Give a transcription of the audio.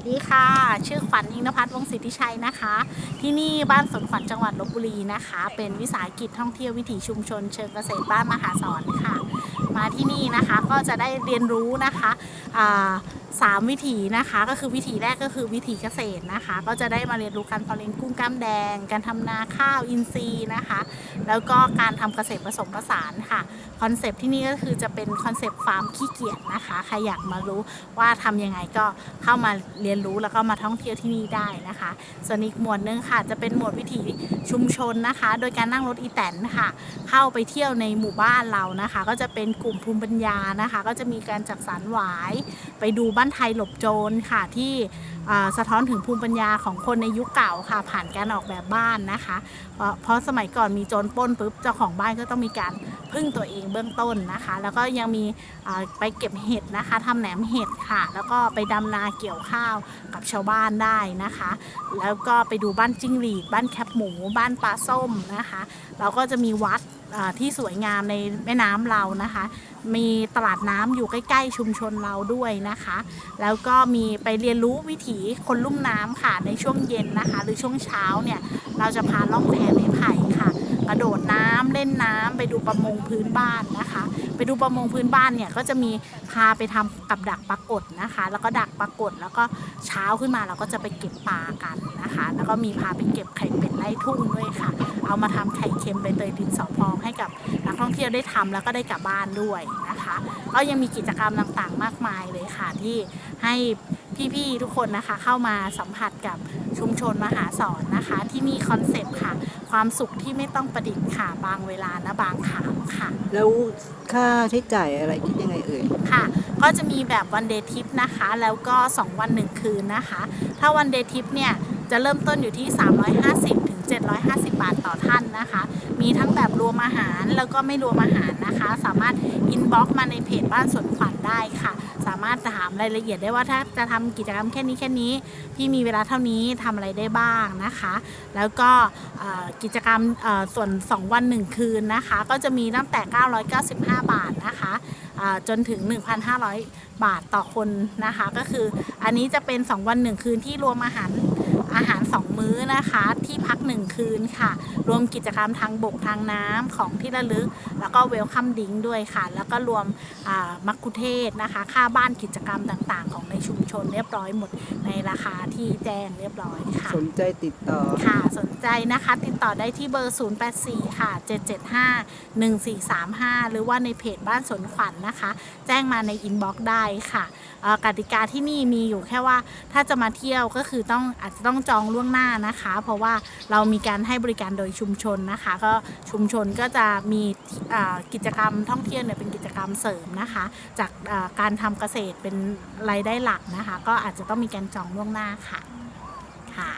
สดีค่ะ ชื่อขวัญอิงนภัทรวงศ์สิทธิชัยนะคะ ที่นี่บ้านสวนขวัญจังหวัดลบบุรีนะคะ เป็นวิสาหกิจท่องเที่ยววิถีชุมชน เชิงเกษตรบ้านมหาสอนค่ะ มาที่นี่นะคะก็จะได้เรียนรู้นะคะ อ่าสามวิถีนะคะ ก็คือวิถีแรกก็คือวิถีเกษตรนะคะ ก็จะได้มาเรียนรู้การเพาะเลี้ยงกุ้งกล้ามแดง การทำนาข้าวอินทรีย์นะคะ แล้วก็การทำเกษตรผสมผสานค่ะคอนเซปต์ที่นี่ก็คือจะเป็นคอนเซปต์ฟาร์มขี้เกียจนะคะใครอยากมารู้ว่าทำยังไงก็เข้ามาเรียนรู้แล้วก็มาท่องเที่ยวที่นี่ได้นะคะ ส่วนอีกหมวดหนึงค่ะ จะเป็นหมวดวิถีชุมชนนะคะ โดยการนั่งรถอีแตนค่ะ เข้าไปเที่ยวในหมู่บ้านเรานะคะ ก็จะเป็นกลุ่มภูมิปัญญานะคะ ก็จะมีการจักสารหวาย ไปดูบ้านไทยหลบโจรค่ะที่สะท้อนถึงภูมิปัญญาของคนในยุคเก่าค่ะ ผ่านการออกแบบบ้านนะคะ เพราะสมัยก่อนมีโจรปล้นปุ๊บเจ้าของบ้านก็ต้องมีการพึ่งตัวเองเบื้องต้นนะคะ แล้วก็ยังมีไปเก็บเห็ดนะคะทำแหนมเห็ดค่ะ แล้วก็ไปดำนาเกี่ยวข้าวกับชาวบ้านได้นะคะ แล้วก็ไปดูบ้านจิ้งหรีด บ้านแคปหมู บ้านปลาส้มนะคะเราก็จะมีวัด ที่สวยงามในแม่น้ำเรานะคะ มีตลาดน้ำอยู่ใกล้ๆ ชุมชนเราด้วยนะคะ แล้วก็มีไปเรียนรู้วิถีคนลุ่มน้ำค่ะในช่วงเย็นนะคะ หรือช่วงเช้าเนี่ยเราจะพาล่องแพไม้ไผ่ค่ะ กระโดดน้ำเล่นน้ำไปดูประมงพื้นบ้านนะคะ ไปดูประมงพื้นบ้านเนี่ยก็จะมีพาไปทำกับดักปรากฏนะคะ แล้วก็ดักปรากฏแล้วก็เช้าขึ้นมาเราก็จะไปเก็บปลากันนะคะ แล้วก็มีพาไปเก็บไข่เป็ดไล่ทุ่งด้วยค่ะ เอามาทำไข่เค็มใบเตยดินสอพองให้กับนักท่องเที่ยวได้ทำแล้วก็ได้กลับบ้านด้วยนะคะ ก็ยังมีกิจกรรมต่างๆ มากมายเลยค่ะที่ให้ พี่ๆทุกคนนะคะเข้ามาสัมผัสกับชุมชนมหาสอนนะคะ ที่มีคอนเซปต์ค่ะ ความสุขที่ไม่ต้องประดิษฐ์ค่ะ บางเวลานะบางขามค่ะ แล้วค่าใช้จ่ายอะไรคิดยังไงเอ่ย ค่ะ ก็จะมีแบบวันเดย์ทริปนะคะ แล้วก็ 2 วัน 1 คืนนะคะ ถ้าวันเดย์ทริปเนี่ยจะเริ่มต้นอยู่ที่ 350ถึง750 บาทต่อท่านนะคะ มีทั้งแบบรวมอาหารแล้วก็ไม่รวมอาหารนะคะ สามารถอินบ็อกมาในเพจบ้านสวนขวัญได้ค่ะ สามารถถามรายละเอียดได้ว่าถ้าจะทำกิจกรรมแค่นี้แค่นี้ พี่มีเวลาเท่านี้ทำอะไรได้บ้างนะคะ แล้วก็กิจกรรมส่วน 2 วัน 1 คืนนะคะ ก็จะมีตั้งแต่ 995 บาทนะคะอ่าจนถึง 1,500 บาทต่อคนนะคะ ก็คืออันนี้จะเป็น 2 วัน 1 คืนที่รวมอาหาร อาหาร 2 มื้อนะคะ ที่พัก 1 คืนค่ะ รวมกิจกรรมทางบกทางน้ำของที่ระลึก แล้วก็เวลคัมดิ้งด้วยค่ะ แล้วก็รวมอ่ามักคุเทศก์นะคะ ค่าบ้านกิจกรรมต่างๆ ของในชุมชนเรียบร้อยหมดในราคาที่แจ้งเรียบร้อยค่ะ สนใจติดต่อค่ะ สนใจนะคะติดต่อได้ที่เบอร์ 084 ค่ะ 775 1435 หรือว่าในเพจบ้านสวนขวัญนะคะ แจ้งมาในอินบ็อกซ์ได้ค่ะเอ่อกติกาที่นี่มีอยู่แค่ว่าถ้าจะมาเที่ยวก็คือต้องอาจจะต้องจองล่วงหน้านะคะ เพราะว่าเรามีการให้บริการโดยชุมชนนะคะ ก็ชุมชนก็จะมีกิจกรรมท่องเที่ยวเนี่ยเป็นกิจกรรมเสริมนะคะ จากการทำเกษตรเป็นรายได้หลักนะคะ ก็อาจจะต้องมีการจองล่วงหน้าค่ะค่ะ